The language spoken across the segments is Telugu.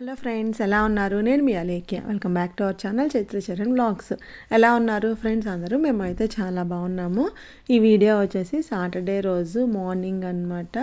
హలో ఫ్రెండ్స్ ఎలా ఉన్నారు? నేను మీ Alekhya. Welcome back to our channel Chaitra Charan blogs. ఎలా ఉన్నారు ఫ్రెండ్స్ అందరూ? మేమైతే చాలా బాగున్నాము. ఈ వీడియో వచ్చేసి సాటర్డే రోజు మార్నింగ్ అన్నమాట.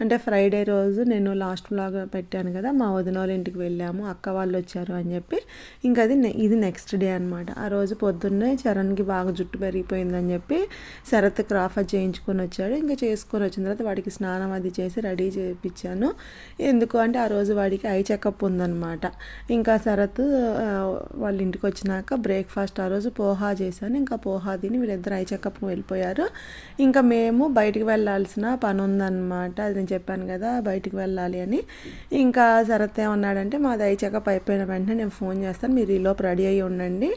అంటే ఫ్రైడే రోజు నేను లాస్ట్ బ్లాగ్ పెట్టాను కదా మా వదిన వాళ్ళ ఇంటికి వెళ్ళాము. అక్క వాళ్ళు వచ్చారు అని చెప్పి. ఇంకా అది నె- ఇది నెక్స్ట్ డే అనమాట ఆ రోజు పొద్దున్నే చరణ్కి బాగా జుట్టు పెరిగిపోయిందని చెప్పి శరత్ క్రాఫ్ చేయించుకొని వచ్చాడు. ఇంకా చేసుకొని వచ్చిన తర్వాత వాడికి స్నానం అది చేసి రెడీ చేయించాను. ఎందుకు అంటే ఆ రోజు వాడికి ఐ చెకప్ ఉందన్నమాట ఇంకా శరత్ వాళ్ళ ఇంటికి వచ్చినాక బ్రేక్ఫాస్ట్ ఆ రోజు పోహా చేశాను. ఇంకా పోహా తిని వీళ్ళిద్దరు ఐ చెకప్కి వెళ్ళిపోయారు. ఇంకా మేము బయటికి వెళ్ళాల్సిన పని ఉందన్నమాట అది నేను చెప్పాను కదా బయటికి వెళ్ళాలి అని. ఇంకా శరత్ ఏమన్నాడంటే మాది ఐ చెకప్ అయిపోయిన వెంటనే నేను ఫోన్ చేస్తాను. మీరు ఈలోపు రెడీ అయ్యి ఉండండి.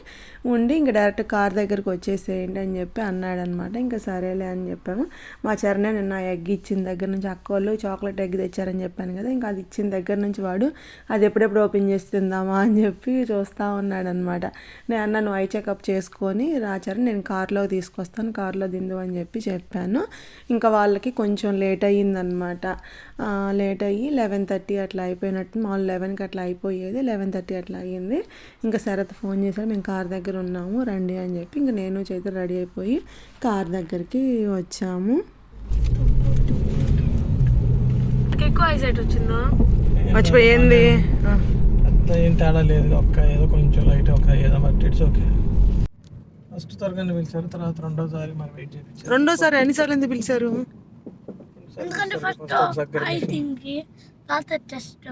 ఉండి ఇంకా డైరెక్ట్ కార్ దగ్గరికి వచ్చేసేయండి అని చెప్పి అన్నాడనమాట ఇంకా సరేలే అని చెప్పాము. మా చరణే నిన్న ఎగ్ ఇచ్చిన దగ్గర నుంచి అక్క వాళ్ళు చాక్లెట్ ఎగ్ తెచ్చారని చెప్పాను కదా ఇంకా అది ఇచ్చిన దగ్గర నుంచి వాడు అది ఎప్పుడెప్పుడు ఓపెన్ చేసి తిందామా అని చెప్పి చూస్తూ ఉన్నాడనమాట నేను నన్ను ఐ చెకప్ చేసుకొని రాచారు నేను కార్లో తీసుకొస్తాను కార్లో దిందు అని చెప్పి చెప్పాను. ఇంకా వాళ్ళకి కొంచెం లేట్ అయ్యిందనమాట లేట్ అయ్యి లెవెన్ థర్టీ అట్లా అయిపోయినట్టు మామూలు లెవెన్కి అట్లా అయిపోయేది లెవెన్ థర్టీ అట్లా అయ్యింది. ఇంకా శరత్ ఫోన్ చేశారు మేము కార్ దగ్గర ఉన్నాము రండి అని చెప్పి ఇంకా నేను చేతి రెడీ అయిపోయి కార్ దగ్గరికి వచ్చాము. ఎక్కువ ఐసైట్ వచ్చిందా? మర్చిపోయింది. అంత ఏం తేడా లేదు. ఒక్క ఏదో కొంచెం లైట్ ఒక ఏదో బట్ ఇట్స్ ఓకే ఫస్ట్ తరగతి పిలిచారు తర్వాత రెండోసారి మరి వెయిట్ చేయించారు రెండోసారి ఎన్నిసార్లు ఎందుకు పిలిచారు? ఎందుకంటే ఫస్ట్ ఐ థింక్ తర్వాత టెస్ట్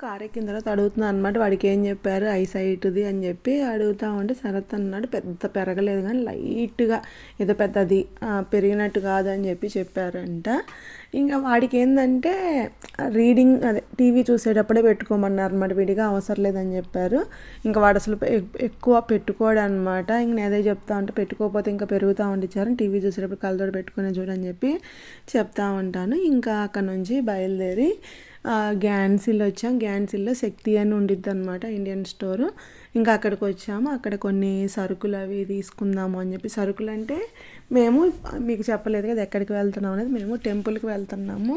కార్ ఎక్కిన తర్వాత అనమాట వాడికి ఏం చెప్పారు? ఐ సైట్ది అని చెప్పి అడుగుతా ఉంటే శరత్ అన్నాడు పెద్ద పెరగలేదు కానీ లైట్గా ఏదో పెద్దది పెరిగినట్టు కాదు అని చెప్పి చెప్పారంట. ఇంకా వాడికి ఏంటంటే రీడింగ్ అదే టీవీ చూసేటప్పుడే పెట్టుకోమన్నారు అనమాట విడిగా అవసరం లేదని చెప్పారు. ఇంకా వాడు అసలు ఎక్కువ పెట్టుకోడు అనమాట ఇంక నేను అదే చెప్తా ఉంటే పెట్టుకోకపోతే ఇంకా పెరుగుతూ ఉండిచ్చారు టీవీ చూసేటప్పుడు కళ్ళతో పెట్టుకునే చూడని చెప్పి చెప్తా ఉంటాను. ఇంకా అక్కడ నుంచి బయలుదేరి గ్యాన్సిల్ వచ్చాం. గ్యాన్సిల్లో శక్తి అని ఉండిద్ది అనమాట ఇండియన్ స్టోరు. ఇంకా అక్కడికి వచ్చాము. అక్కడ కొన్ని సరుకులు అవి తీసుకుందాము అని చెప్పి. సరుకులు అంటే మేము మీకు చెప్పలేదు కదా ఎక్కడికి వెళ్తున్నాం అనేది. మేము టెంపుల్కి వెళ్తున్నాము.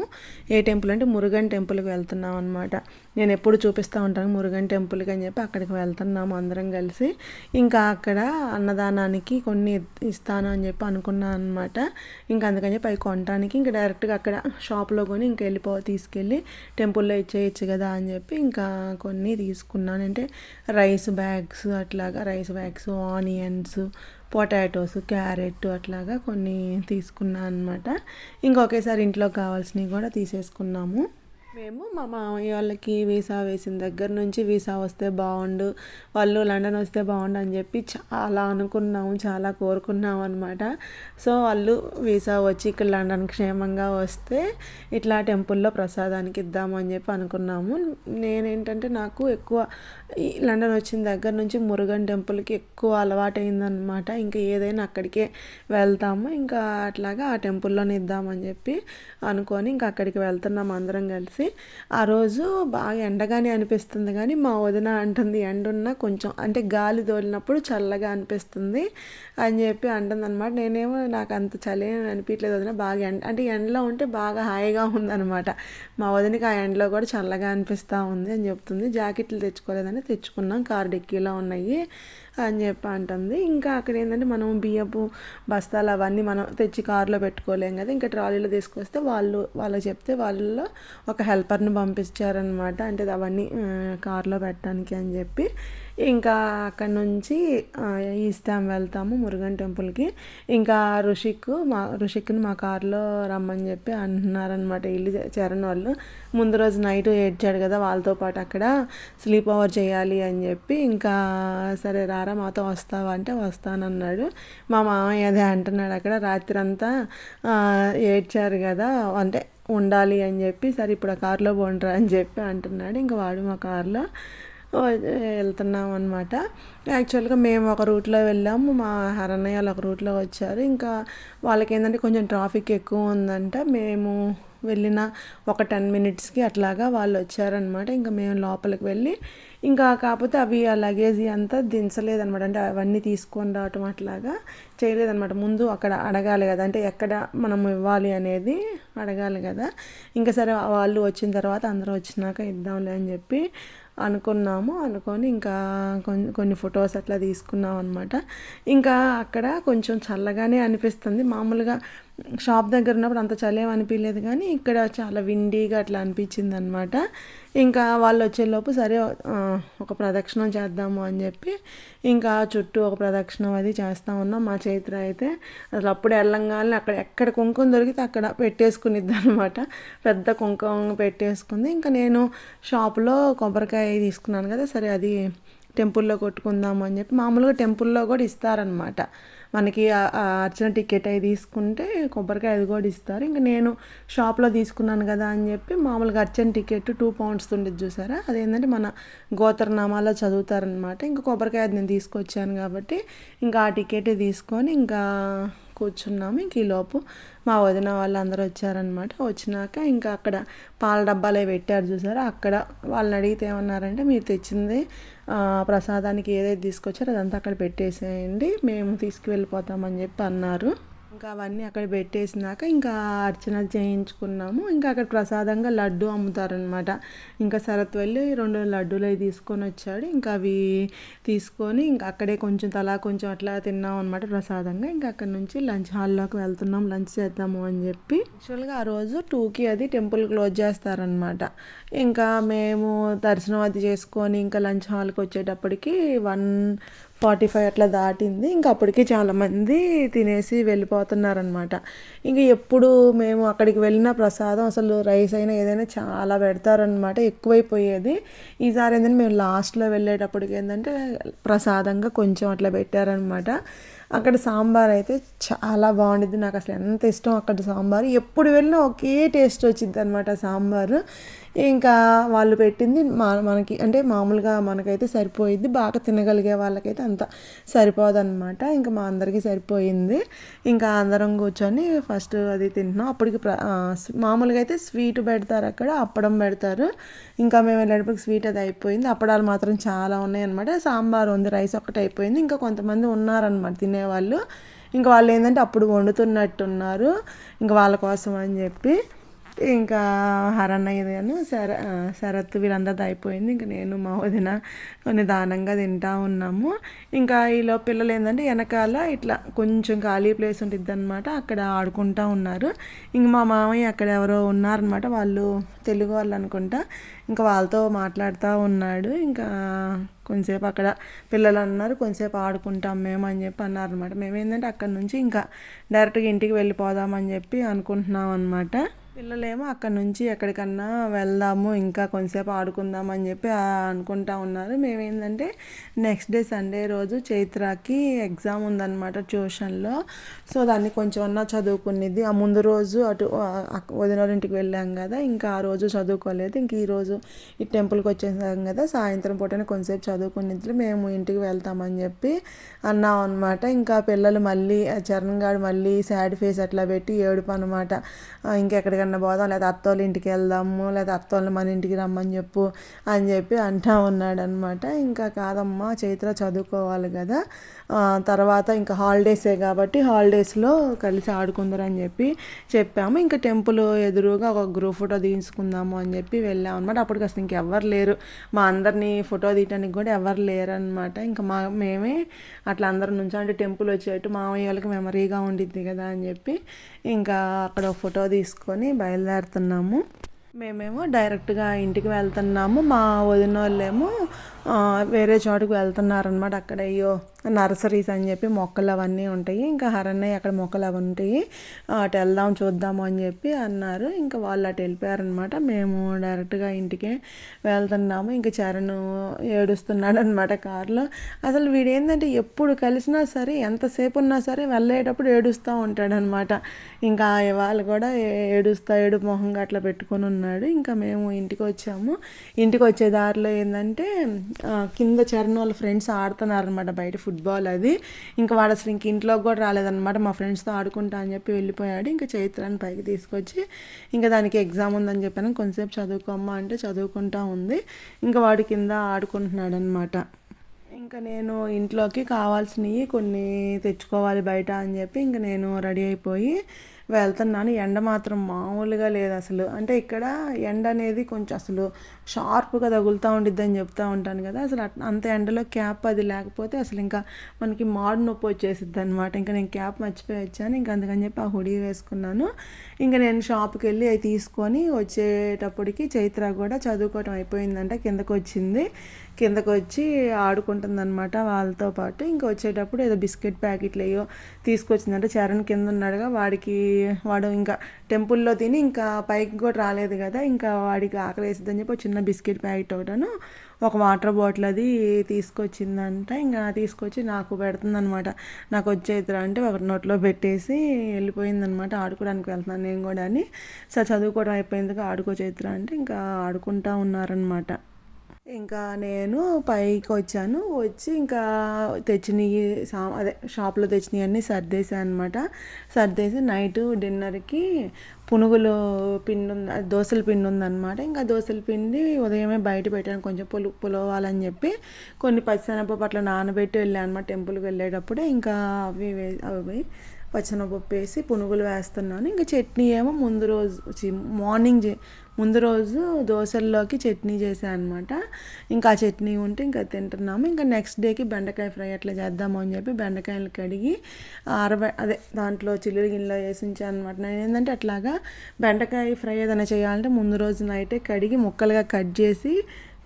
ఏ టెంపుల్ అంటే మురుగన్ టెంపుల్కి వెళ్తున్నాం అనమాట నేను ఎప్పుడు చూపిస్తూ ఉంటాను మురుగన్ టెంపుల్కి అని చెప్పి అక్కడికి వెళ్తున్నాము అందరం కలిసి. ఇంకా అక్కడ అన్నదానానికి కొన్ని ఇస్తాను అని చెప్పి అనుకున్నాను అనమాట ఇంకా అందుకని చెప్పి అవి కొనడానికి ఇంకా డైరెక్ట్గా అక్కడ షాప్లో కొని ఇంకా వెళ్ళిపో తీసుకెళ్ళి టెంపుల్లో ఇచ్చేయచ్చు కదా అని చెప్పి ఇంకా కొన్ని తీసుకున్నాను. అంటే రైస్ బ్యాగ్స్ అట్లాగా rice bags onions potatoes carrot అట్లాగా కొన్ని తీసుకున్నాను అనమాట ఇంకొకేసారి ఇంట్లో కావాల్సినవి కూడా తీసేసుకున్నాము. మేము మా మామయ్య వాళ్ళకి వీసా వేసిన దగ్గర నుంచి వీసా వస్తే బాగుండు వాళ్ళు లండన్ వస్తే బాగుండు అని చెప్పి చాలా అనుకున్నాము చాలా కోరుకున్నాం అనమాట సో వాళ్ళు వీసా వచ్చి ఇక్కడ లండన్ క్షేమంగా వస్తే ఇట్లా టెంపుల్లో ప్రసాదానికి ఇద్దాము అని చెప్పి అనుకున్నాము. నేనేంటంటే నాకు ఎక్కువ ఈ లండన్ వచ్చిన దగ్గర నుంచి మురుగన్ టెంపుల్కి ఎక్కువ అలవాటైందనమాట ఇంకా ఏదైనా అక్కడికే వెళ్తాము ఇంకా అట్లాగా ఆ టెంపుల్లోనే ఇద్దామని చెప్పి అనుకొని ఇంకా అక్కడికి వెళ్తున్నాం అందరం కలిసి. ఆ రోజు బాగా ఎండగానే అనిపిస్తుంది కానీ మా వదిన అంటుంది ఎండ కొంచెం అంటే గాలి తోలినప్పుడు చల్లగా అనిపిస్తుంది అని చెప్పి అంటుంది అనమాట నేనేమో నాకు అంత చలి అని అనిపించలేదు వదిన బాగా ఎండ అంటే ఎండలో ఉంటే బాగా హాయిగా ఉందనమాట మా వదినకి ఆ ఎండలో కూడా చల్లగా అనిపిస్తూ ఉంది అని చెప్తుంది. జాకెట్లు తెచ్చుకోలేదని తెచ్చుకున్నాం. కార్ డిక్కీలో ఉన్నాయి. అని చెప్పి అంటుంది. ఇంకా అక్కడ ఏంటంటే మనం బియ్యపు బస్తాలు అవన్నీ మనం తెచ్చి కారులో పెట్టుకోలేం కదా ఇంకా ట్రాలీలో తీసుకొస్తే వాళ్ళు వాళ్ళకి చెప్తే వాళ్ళలో ఒక హెల్పర్ని పంపించారనమాట అంటే అవన్నీ కారులో పెట్టడానికి అని చెప్పి ఇంకా అక్కడ నుంచి ఆ, ఈస్ట్ డ్యామ్ వెళ్తాము మురుగన్ టెంపుల్కి. ఇంకా ఋషిక్ మా ఋషిక్ని మా కారులో రమ్మని చెప్పి అంటున్నారనమాట ఇల్లు చరణ్ వాళ్ళు. ముందు రోజు నైట్ ఏడ్చాడు కదా వాళ్ళతో పాటు అక్కడ స్లీప్ ఓవర్ చేయాలి అని చెప్పి ఇంకా సరే రారా మాతో వస్తావా అంటే వస్తానన్నాడు. మా మామయ్య అదే అంటున్నాడు అక్కడ రాత్రి అంతా ఏడ్చారు కదా అంటే ఉండాలి అని చెప్పి సరే ఇప్పుడు ఆ కారులో పోండ్రా అని చెప్పి అంటున్నాడు. ఇంకా వాడు మా కారులో వెళ్తున్నాం అనమాట యాక్చువల్గా మేము ఒక రూట్లో వెళ్ళాము. మా హరణయ్య వాళ్ళు ఒక రూట్లో వచ్చారు. ఇంకా వాళ్ళకి ఏంటంటే కొంచెం ట్రాఫిక్ ఎక్కువ ఉందంట. మేము వెళ్ళిన ఒక టెన్ మినిట్స్కి అట్లాగా వాళ్ళు వచ్చారనమాట ఇంకా మేము లోపలికి వెళ్ళి ఇంకా కాకపోతే అవి ఆ లగేజ్ అంతా దించలేదనమాట అంటే అవన్నీ తీసుకొని రావటం అట్లాగా చేయలేదనమాట ముందు అక్కడ అడగాలి కదా. అంటే ఎక్కడ మనం ఇవ్వాలి అనేది అడగాలి కదా. ఇంకా సరే వాళ్ళు వచ్చిన తర్వాత అందరూ వచ్చినాక ఇద్దాంలే అని చెప్పి అనుకున్నాము అనుకొని ఇంకా కొన్ని కొన్ని ఫొటోస్ అట్లా తీసుకున్నాం అనమాట ఇంకా అక్కడ కొంచెం చల్లగానే అనిపిస్తుంది. మామూలుగా షాప్ దగ్గర ఉన్నప్పుడు అంత చలేం అనిపించలేదు కానీ ఇక్కడ చాలా విండీగా అట్లా అనిపించింది అనమాట ఇంకా వాళ్ళు వచ్చేలోపు సరే ఒక ప్రదక్షిణం చేద్దాము అని చెప్పి ఇంకా చుట్టూ ఒక ప్రదక్షిణం అది చేస్తూ ఉన్నాం. మా చైత్ర అయితే అసలు అప్పుడు వెళ్ళంగానే అక్కడ ఎక్కడ కుంకుమ దొరికితే అక్కడ పెట్టేసుకునిద్ది అనమాట పెద్ద కుంకుమ పెట్టేసుకుంది. ఇంకా నేను షాపులో కొబ్బరికాయ తీసుకున్నాను కదా సరే అది టెంపుల్లో కొట్టుకుందాము అని చెప్పి మామూలుగా టెంపుల్లో కూడా ఇస్తారనమాట మనకి అర్చన టికెట్ అవి తీసుకుంటే కొబ్బరికాయ అది కూడా ఇస్తారు. ఇంకా నేను షాప్లో తీసుకున్నాను కదా అని చెప్పి మామూలుగా అర్చన టికెట్ టూ పౌండ్స్ ఉండేది చూసారా? అదేంటంటే మన గోత్రనామాలో చదువుతారనమాట ఇంకా కొబ్బరికాయ అది నేను తీసుకొచ్చాను కాబట్టి ఇంకా ఆ టికెట్ తీసుకొని ఇంకా కూర్చున్నాము. ఇంక ఈలోపు మా వదిన వాళ్ళందరూ వచ్చారనమాట వచ్చినాక ఇంకా అక్కడ పాల డబ్బాలే పెట్టారు చూసారా? అక్కడ వాళ్ళని అడిగితే ఏమన్నారంటే మీరు తెచ్చింది ప్రసాదానికి ఏదైతే తీసుకొచ్చారో అదంతా అక్కడ పెట్టేసేయండి. మేము తీసుకువెళ్ళిపోతామని చెప్పి అన్నారు. ఇంకా అవన్నీ అక్కడ పెట్టేసినాక ఇంకా అర్చన చేయించుకున్నాము. ఇంకా అక్కడ ప్రసాదంగా లడ్డు అమ్ముతారనమాట ఇంకా శరత్ వెళ్ళి రెండు లడ్డూలు అవి తీసుకొని వచ్చాడు. ఇంకా అవి తీసుకొని ఇంకా అక్కడే కొంచెం తలా కొంచెం అట్లా తిన్నాం అనమాట ప్రసాదంగా. ఇంకా అక్కడ నుంచి లంచ్ హాల్లోకి వెళ్తున్నాం. లంచ్ చేద్దాము అని చెప్పి. యాక్చువల్గా ఆ రోజు టూకి అది టెంపుల్ క్లోజ్ చేస్తారనమాట ఇంకా మేము దర్శనం అది చేసుకొని ఇంకా లంచ్ హాల్కి వచ్చేటప్పటికి వన్ ఫార్టీ ఫైవ్ అట్లా దాటింది. ఇంకా అప్పటికి చాలామంది తినేసి వెళ్ళిపోతున్నారనమాట ఇంకా ఎప్పుడు మేము అక్కడికి వెళ్ళిన ప్రసాదం అసలు రైస్ అయినా ఏదైనా చాలా పెడతారనమాట ఎక్కువైపోయేది. ఈసారి ఏంటంటే మేము లాస్ట్లో వెళ్ళేటప్పటికి ఏంటంటే ప్రసాదంగా కొంచెం అట్లా పెట్టారనమాట అక్కడ సాంబార్ అయితే చాలా బాగుండిద్ది. నాకు అసలు ఎంత ఇష్టం అక్కడ సాంబార్. ఎప్పుడు వెళ్ళినా ఒకే టేస్ట్ వచ్చింది అనమాట సాంబారు. ఇంకా వాళ్ళు పెట్టింది మా మనకి అంటే మామూలుగా మనకైతే సరిపోయిద్ది. బాగా తినగలిగే వాళ్ళకైతే అంత సరిపోదన్నమాట. ఇంకా మా అందరికీ సరిపోయింది. ఇంకా అందరం కూర్చొని ఫస్ట్ అది తింటున్నాం. అప్పటికి ప్ర మామూలుగా అయితే స్వీట్ పెడతారు అక్కడ అప్పడం పెడతారు. ఇంకా మేము వెళ్ళేటప్పటికి స్వీట్ అది అయిపోయింది. అప్పడాలు మాత్రం చాలా ఉన్నాయి అనమాట సాంబార్ ఉంది రైస్ ఒకటి అయిపోయింది. ఇంకా కొంతమంది ఉన్నారనమాట తినేవాళ్ళు. ఇంకా వాళ్ళు ఏంటంటే అప్పుడు వండుతున్నట్టున్నారు. ఇంకా వాళ్ళ కోసం అని చెప్పి. ఇంకా హరన్నయ్యను శర శరత్ వీళ్ళందరిది అయిపోయింది. ఇంకా నేను మా వదిన కొన్ని దానంగా తింటా ఉన్నాము. ఇంకా ఈలో పిల్లలు ఏంటంటే వెనకాల ఇట్లా కొంచెం ఖాళీ ప్లేస్ ఉంటుంది అనమాట అక్కడ ఆడుకుంటా ఉన్నారు. ఇంక మా మామయ్య అక్కడ ఎవరో ఉన్నారనమాట వాళ్ళు తెలుగు వాళ్ళు అనుకుంటా. ఇంకా వాళ్ళతో మాట్లాడుతూ ఉన్నాడు. ఇంకా కొంతసేపు అక్కడ పిల్లలు అన్నారు కొంతసేపు ఆడుకుంటాం మేము అని చెప్పి అన్నారు అనమాట మేము ఏంటంటే అక్కడ నుంచి ఇంకా డైరెక్ట్గా ఇంటికి వెళ్ళిపోదామని చెప్పి అనుకుంటున్నాం అనమాట పిల్లలేమో అక్కడ నుంచి ఎక్కడికన్నా వెళ్దాము ఇంకా కొంతసేపు ఆడుకుందాం అని చెప్పి అనుకుంటా ఉన్నారు. మేమేంటంటే నెక్స్ట్ డే సండే రోజు చైత్రకి ఎగ్జామ్ ఉందన్నమాట ట్యూషన్లో సో దాన్ని కొంచెం అన్నా చదువుకునేది. ఆ ముందు రోజు అటు వదినోరింటికి అక్క- వదిన వాళ్ళ ఇంటికి వెళ్ళాం కదా ఇంకా ఆ రోజు చదువుకోలేదు. ఇంక ఈ రోజు ఈ టెంపుల్కి వచ్చేసాం కదా సాయంత్రం పూటనే కొంతసేపు చదువుకునేది. మేము ఇంటికి వెళ్తామని చెప్పి అన్నాం అనమాట ఇంకా పిల్లలు మళ్ళీ ఆ చరణ్ గారు మళ్ళీ సాడ్ ఫేస్ అట్లా పెట్టి ఏడుపు అనమాట ఎక్కడికన్నా పోదాం లేదా అత్తోళ్ళ ఇంటికి వెళ్దాము లేదా అత్తోళ్ళని మన ఇంటికి రమ్మని చెప్పు అని చెప్పి అంటా ఉన్నాడు అనమాట ఇంకా కాదమ్మా చైత్ర చదువుకోవాలి కదా. తర్వాత ఇంకా హాలిడేసే కాబట్టి హాలిడేస్లో కలిసి ఆడుకుందరు అని చెప్పి చెప్పాము. ఇంకా టెంపుల్ ఎదురుగా ఒక గ్రూప్ ఫోటో తీసుకుందాము అని చెప్పి వెళ్ళాం అనమాట అప్పటికి అసలు ఇంకెవ్వరు లేరు. మా అందరినీ ఫోటో తీయడానికి కూడా ఎవరు లేరనమాట ఇంకా మా మేమే అట్లా అందరి నుంచి అంటే టెంపుల్ వచ్చేట్టు మామయ్య వాళ్ళకి మెమరీగా ఉండిద్ది కదా అని చెప్పి ఇంకా అక్కడ ఫోటో తీసుకొని బయలుదేరుతున్నాము. మేమేమో డైరెక్ట్గా ఇంటికి వెళ్తున్నాము. మా వదిన వాళ్ళేమో వేరే చోటుకు వెళ్తున్నారనమాట అక్కడ అయ్యో నర్సరీస్ అని చెప్పి మొక్కలు అవన్నీ ఉంటాయి. ఇంకా హరన్నయ్య అక్కడ మొక్కలు అవి ఉంటాయి. అటు వెళ్దాం చూద్దాము అని చెప్పి అన్నారు. ఇంకా వాళ్ళు అటు వెళ్ళిపోయారనమాట మేము డైరెక్ట్గా ఇంటికే వెళ్తున్నాము. ఇంకా చరణ్ ఏడుస్తున్నాడు అనమాట కారులో. అసలు వీడు ఏంటంటే ఎప్పుడు కలిసినా సరే ఎంతసేపు ఉన్నా సరే వెళ్ళేటప్పుడు ఏడుస్తూ ఉంటాడనమాట ఇంకా వాళ్ళు కూడా ఏడుస్తా ఏడు మొహంగా అట్లా పెట్టుకొని ఉన్నాడు. ఇంకా మేము ఇంటికి వచ్చాము. ఇంటికి వచ్చే దారిలో ఏంటంటే కింద చరణ్ వాళ్ళ ఫ్రెండ్స్ ఆడుతున్నారు అనమాట బయట ఫుట్బాల్ అది. ఇంకా వాడు అసలు ఇంక ఇంట్లోకి కూడా రాలేదన్నమాట. మా ఫ్రెండ్స్తో ఆడుకుంటా అని చెప్పి వెళ్ళిపోయాడు. ఇంకా చైత్రాన్ని పైకి తీసుకొచ్చి ఇంకా దానికి ఎగ్జామ్ ఉందని చెప్పాను. కొంతసేపు చదువుకోమ్మా అంటే చదువుకుంటా ఉంది. ఇంకా వాడి కింద ఆడుకుంటున్నాడు అనమాట ఇంకా నేను ఇంట్లోకి కావాల్సినవి కొన్ని తెచ్చుకోవాలి బయట అని చెప్పి ఇంకా నేను రెడీ అయిపోయి వెళ్తున్నాను. ఎండ మాత్రం మామూలుగా లేదు అసలు. అంటే ఇక్కడ ఎండ అనేది కొంచెం అసలు షార్ప్గా తగులుతూ ఉండిద్ది అని చెప్తూ ఉంటాను కదా. అసలు అంత ఎండలో క్యాప్ అది లేకపోతే అసలు ఇంకా మనకి మాడు నొప్పి వచ్చేసిద్ది అనమాట ఇంకా నేను క్యాప్ మర్చిపోయి వచ్చాను ఇంకా అందుకని చెప్పి ఆ హుడీ వేసుకున్నాను. ఇంకా నేను షాప్కి వెళ్ళి అవి తీసుకొని వచ్చేటప్పటికి చైత్ర కూడా చదువుకోవటం అయిపోయిందంట. కిందకు వచ్చింది కిందకు వచ్చి ఆడుకుంటుందన్నమాట వాళ్ళతో పాటు. ఇంకా వచ్చేటప్పుడు ఏదో బిస్కెట్ ప్యాకెట్లు అయ్యో తీసుకొచ్చిందంటే. చరణ్ కింద ఉన్నాడుగా. వాడికి వాడు ఇంకా టెంపుల్లో తిని ఇంకా పైకి కూడా రాలేదు కదా ఇంకా వాడికి ఆకలి వేసిద్దని చెప్పి చిన్న బిస్కెట్ ప్యాకెట్ ఒకటను ఒక వాటర్ బాటిల్ అది తీసుకొచ్చిందంట. ఇంకా తీసుకొచ్చి నాకు పెడుతుందనమాట నాకు వచ్చేదిరా అంటే ఒకటి నోట్లో పెట్టేసి వెళ్ళిపోయిందనమాట ఆడుకోవడానికి వెళ్తున్నాను నేను కూడా అని. సరే చదువుకోవడం అయిపోయింది ఆడుకో చైత్ర అంటే ఇంకా ఆడుకుంటా ఉన్నారనమాట ఇంకా నేను పైకి వచ్చాను వచ్చి ఇంకా తెచ్చినవి సా అదే షాప్లో తెచ్చినవి అన్నీ సర్దేశాను అనమాట సర్దేసి నైట్ డిన్నర్కి పునుగులు పిండి ఉంది దోశల పిండి ఉందన్నమాట ఇంకా దోశల పిండి ఉదయమే బయట పెట్టాను. కొంచెం పులు పులవాలని చెప్పి కొన్ని పచ్చిశనగపప్పు అట్లా నానబెట్టి వెళ్ళాను అనమాట టెంపుల్కి వెళ్ళేటప్పుడే. ఇంకా అవి అవి పచ్చనపప్పు వేసి పునుగులు వేస్తున్నాను. ఇంకా చట్నీ ఏమో ముందు రోజు మార్నింగ్ చే- ముందు రోజు దోశల్లోకి చట్నీ చేశాను అనమాట ఇంకా ఆ చట్నీ ఉంటే ఇంకా తింటున్నాము. ఇంకా నెక్స్ట్ డేకి బెండకాయ ఫ్రై అట్లా చేద్దాము అని చెప్పి బెండకాయలు కడిగి అరవై అదే దాంట్లో చిల్లులు గిన్నెలో వేసి అనమాట నేను ఏంటంటే అట్లాగా బెండకాయ ఫ్రై ఏదైనా చేయాలంటే ముందు రోజు నైటే కడిగి ముక్కలుగా కట్ చేసి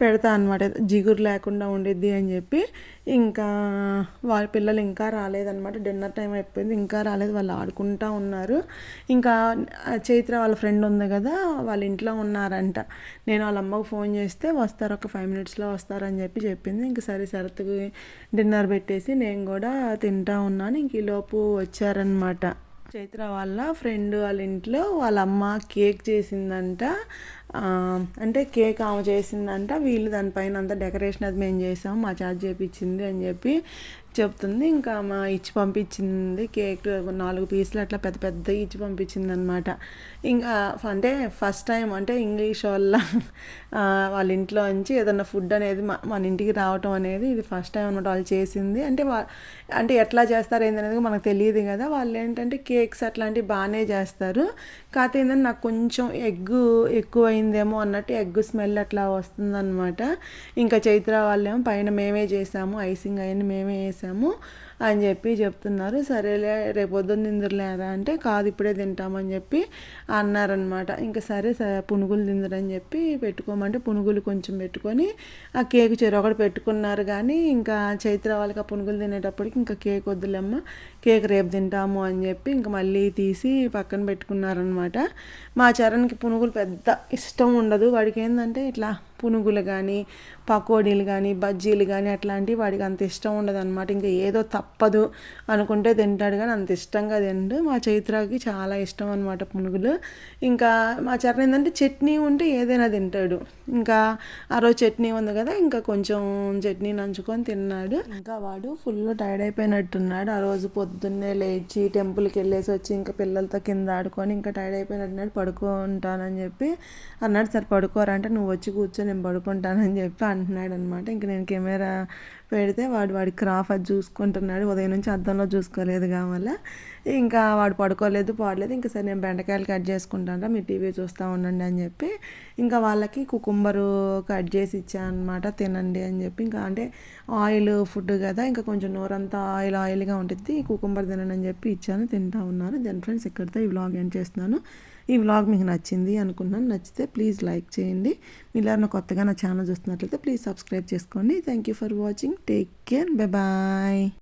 పెడతా అనమాట జిగురు లేకుండా ఉండిద్ది అని చెప్పి ఇంకా వాళ్ళ పిల్లలు ఇంకా రాలేదన్నమాట. డిన్నర్ టైం అయిపోయింది ఇంకా రాలేదు. వాళ్ళు ఆడుకుంటా ఉన్నారు. ఇంకా చైత్ర వాళ్ళ ఫ్రెండ్ ఉంది కదా వాళ్ళ ఇంట్లో ఉన్నారంట. నేను వాళ్ళ అమ్మకు ఫోన్ చేస్తే వస్తారు ఒక ఫైవ్ మినిట్స్లో వస్తారని చెప్పి చెప్పింది. ఇంక సరే సరతుకి డిన్నర్ పెట్టేసి నేను కూడా తింటా ఉన్నాను. ఇంక ఈలోపు వచ్చారనమాట చైత్ర వాళ్ళ ఫ్రెండ్ వాళ్ళ ఇంట్లో వాళ్ళ అమ్మ కేక్ చేసిందంట. అంటే కేక్ ఆమె చేసిందంట వీళ్ళు దానిపైన అంతా డెకరేషన్ అది మేము చేసాం మా చార్జ్ చేపించింది అని చెప్పి చెప్తుంది. ఇంకా మా ఇచ్చి పంపించింది కేక్ నాలుగు పీసులు అట్లా పెద్ద పెద్ద ఇచ్చి పంపించింది అనమాట ఇంకా అంటే ఫస్ట్ టైం అంటే ఇంగ్లీష్ వాళ్ళ వాళ్ళ ఇంట్లో నుంచి ఏదన్నా ఫుడ్ అనేది మన ఇంటికి రావటం అనేది ఇది ఫస్ట్ టైం అనమాట వాళ్ళు చేసింది. అంటే వా అంటే ఎట్లా చేస్తారు ఏంటనేది మనకు తెలియదు కదా. వాళ్ళు ఏంటంటే కేక్స్ అట్లాంటివి బాగానే చేస్తారు. కాకపోతే ఏంటంటే నాకు కొంచెం ఎగ్ ఎక్కువ అయిందేమో అన్నట్టు ఎగ్ స్మెల్ అట్లా వస్తుందన్నమాట. ఇంకా చైత్ర వాళ్ళేమో పైన మేమే చేసాము ఐసింగ్ అవన్నీ మేమే వేసాము అని చెప్పి చెప్తున్నారు. సరేలే రేపు పొద్దున్న తిందురులేరా అంటే కాదు ఇప్పుడే తింటామని చెప్పి అన్నారనమాట ఇంకా సరే సరే పునుగులు తిందురని చెప్పి పెట్టుకోమంటే పునుగులు కొంచెం పెట్టుకొని ఆ కేక్ చెరొకటి పెట్టుకున్నారు కానీ ఇంకా చైత్ర వాళ్ళకి ఆ పునుగులు తినేటప్పటికి ఇంకా కేక్ వద్దులేమ్మ కేక్ రేపు తింటాము అని చెప్పి ఇంక మళ్ళీ తీసి పక్కన పెట్టుకున్నారనమాట మా చరణ్కి పునుగులు పెద్ద ఇష్టం ఉండదు. వాడికి ఏంటంటే ఇట్లా పునుగులు కానీ పకోడీలు కానీ బజ్జీలు కానీ అట్లాంటివి వాడికి అంత ఇష్టం ఉండదు అనమాట ఇంకా ఏదో తప్పదు అనుకుంటే తింటాడు కానీ అంత ఇష్టంగా తిండు. మా చైత్రకి చాలా ఇష్టం అనమాట పునుగులు. ఇంకా మా చరణ్ ఏంటంటే చట్నీ ఉంటే ఏదైనా తింటాడు. ఇంకా ఆ రోజు చట్నీ ఉంది కదా ఇంకా కొంచెం చట్నీ నంచుకొని తిన్నాడు. ఇంకా వాడు ఫుల్ టైర్డ్ అయిపోయినట్టున్నాడు. ఆ రోజు పొద్దు పొద్దున్నే లేచి టెంపుల్కి వెళ్ళేసి వచ్చి ఇంకా పిల్లలతో కింద ఆడుకొని ఇంకా టైర్డ్ అయిపోయినట్టున్నాడు పడుకుంటానని చెప్పి. అన్నాడు సరే పడుకోరంటే నువ్వు వచ్చి కూర్చో నేను పడుకుంటానని చెప్పి అంటున్నాడు అనమాట ఇంక నేను కెమెరా పెడితే వాడు వాడి క్రాఫ్ అది చూసుకుంటున్నాడు. ఉదయం నుంచి అద్దంలో చూసుకోలేదు కావాల ఇంకా వాడు పడుకోలేదు పాడలేదు. ఇంకా సరే నేను బెండకాయలు కట్ చేసుకుంటాను మీరు టీవీ చూస్తూ ఉండండి అని చెప్పి ఇంకా వాళ్ళకి కుకుంబరు కట్ చేసి ఇచ్చాను అనమాట తినండి అని చెప్పి. ఇంకా అంటే ఆయిల్ ఫుడ్ కదా ఇంకా కొంచెం నోరంతా ఆయిల్ ఆయిల్గా ఉంటుంది కుకుంబర్ తినండి అని చెప్పి ఇచ్చాను తింటా ఉన్నారు దెన్ ఫ్రెండ్స్ ఇక్కడితో ఈ వ్లాగ్ ఎండ్ చేస్తున్నాను. ఈ వ్లాగ్ మీకు నచ్చింది అనుకున్నాను నచ్చితే ప్లీజ్ లైక్ చేయండి. మీరు ఎవరైనా కొత్తగా నా ఛానల్ చూస్తున్నట్లయితే ప్లీజ్ సబ్స్క్రైబ్ చేసుకోండి. Thank you for watching take care bye bye